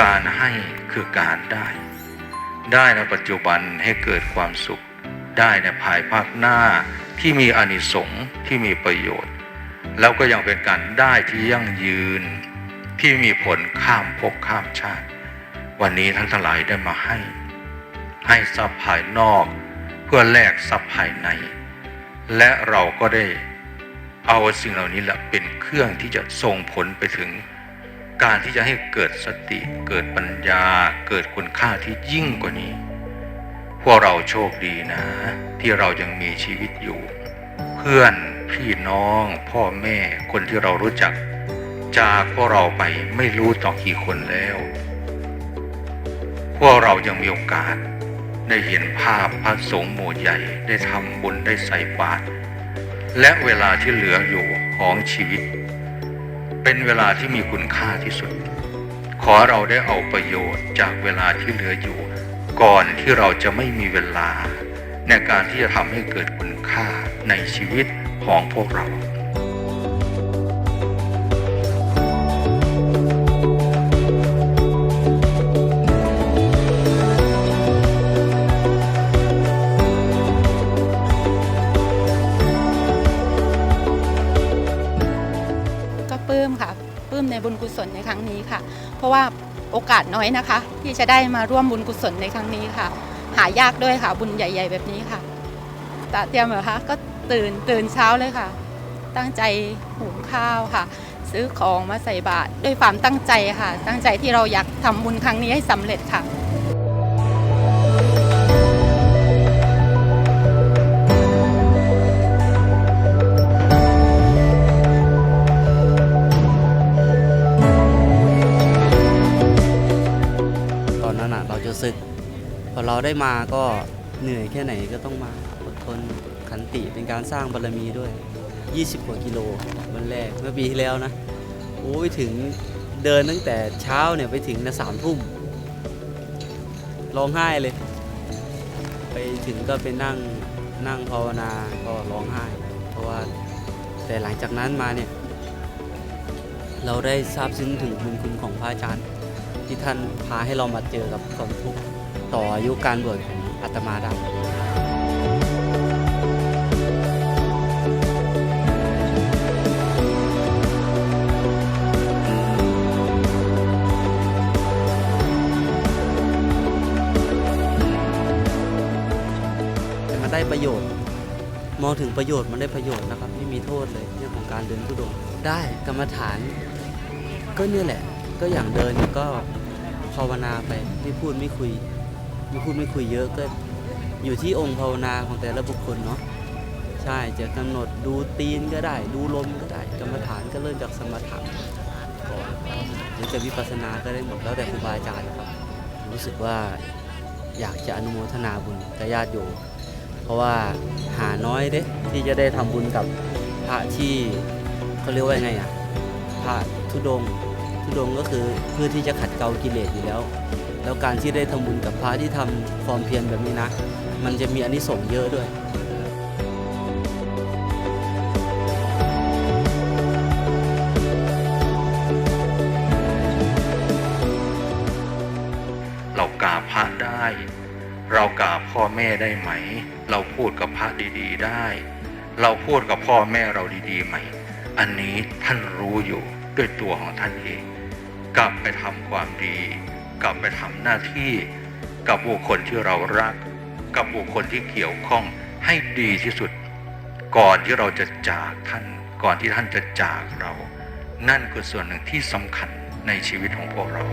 การให้คือการได้ ได้ในปัจจุบันให้เกิดความสุข ได้ในภายภาคหน้าที่มีอนิสงส์ที่มีประโยชน์ แล้วก็ยังเป็นการได้ที่ยั่งยืน ที่มีผลข้ามภพข้ามชาติ วันนี้ท่านทั้งหลายได้มาให้ ให้ทรัพย์ภายนอก เพื่อแลกทรัพย์ภายใน และเราก็ได้เอาสิ่งเหล่านี้แหละเป็นเครื่องที่จะส่งผลไปถึง การที่จะให้เกิดสติ เกิดปัญญา เกิดคุณค่าที่ยิ่งกว่านี้ พวกเราโชคดีนะ ที่เรายังมีชีวิตอยู่ เพื่อนพี่น้อง พ่อแม่คนที่เรารู้จัก จากพวกเราไปไม่รู้ต่อกี่คนแล้ว พวกเรายังมีโอกาส ได้เห็นภาพพระสงฆ์หมู่ใหญ่ได้ทำบุญได้ใส่บาตรและเวลาที่เหลืออยู่ของชีวิต เป็นเวลาที่มีคุณค่าที่สุด ขอเราได้เอาประโยชน์จากเวลาที่เหลืออยู่ ก่อนที่เราจะไม่มีเวลา ในการที่จะทำให้เกิดคุณค่าในชีวิตของพวกเรา ปลื้มค่ะปลื้มในบุญกุศลในครั้งนี้ค่ะ เพราะว่าโอกาสน้อยนะคะ ที่จะได้มาร่วมบุญกุศลในครั้งนี้ค่ะ หายากด้วยค่ะ บุญใหญ่ ๆ แบบนี้ค่ะตาเตรียมเหรอคะก็ตื่นตื่นเช้าเลยค่ะ ตั้งใจหุงข้าวค่ะ ซื้อของมาใส่บาตรด้วยความตั้งใจค่ะ ตั้งใจที่เราอยากทำบุญครั้งนี้ให้สำเร็จค่ะ ได้มาก็เหนื่อยแค่ไหนก็ต้องมาอดทนขันติเป็นการสร้างบารมีด้วย 20 กว่ากิโลวันแรกเมื่อปีที่แล้วนะโอ้ยถึงเดินตั้งแต่เช้าเนี่ยไปถึงนะสามทุ่มร้องไห้เลย ไปถึงก็ไปนั่งนั่งภาวนาก็ร้องไห้ เพราะว่าแต่หลังจากนั้นมาเนี่ย เราได้ทราบซึ้งถึงบุญคุณของพระอาจารย์ ที่ท่านพาให้เรามาเจอกับความทุกข์ ต่ออายุการบวชของอาตมาได้มันได้ประโยชน์ มองถึงประโยชน์มันได้ประโยชน์นะครับ ไม่มีโทษเลยเรื่องของการเดินทุดงได้กรรมฐาน ก็เนี่ยแหละ ก็อย่างเดินก็ภาวนาไปไม่พูดไม่คุย ไม่พูดไม่คุยเยอะก็อยู่ที่องค์ภาวนาของแต่ละบุคคลเนาะใช่จะกำหนดดูตีนก็ได้ ดูลมก็ได้กรรมฐานก็เริ่มจากสมถะก่อนหรือจะวิปัสสนาก็ได้หมดแล้วแต่ครูบาอาจารย์ครับ รู้สึกว่าอยากจะอนุโมทนาบุญกับญาติโยมเพราะว่าหาน้อยเด้ที่จะได้ทำบุญกับพระที่เขาเรียกว่าไงอะพระธุดงทุดงก็คือเพื่อที่จะขัดเกลากิเลสอยู่แล้ว แล้วการที่ได้ทำบุญกับพระที่ทำความเพียรแบบนี้นะ มันจะมีอานิสงส์เยอะด้วยเรากราบพระได้เรากราบพ่อแม่ได้ไหม เราพูดกับพระดีๆได้ เราพูดกับพ่อแม่เราดีๆไหม อันนี้ท่านรู้อยู่ด้วยตัวของท่านเอง กลับไปทำความดี กลับไปทำหน้าที่กับบุคคลที่เรารัก กับบุคคลที่เกี่ยวข้องให้ดีที่สุด ก่อนที่เราจะจากท่านก่อนที่ท่านจะจากเรา นั่นคือส่วนหนึ่งที่สำคัญในชีวิตของพวกเรา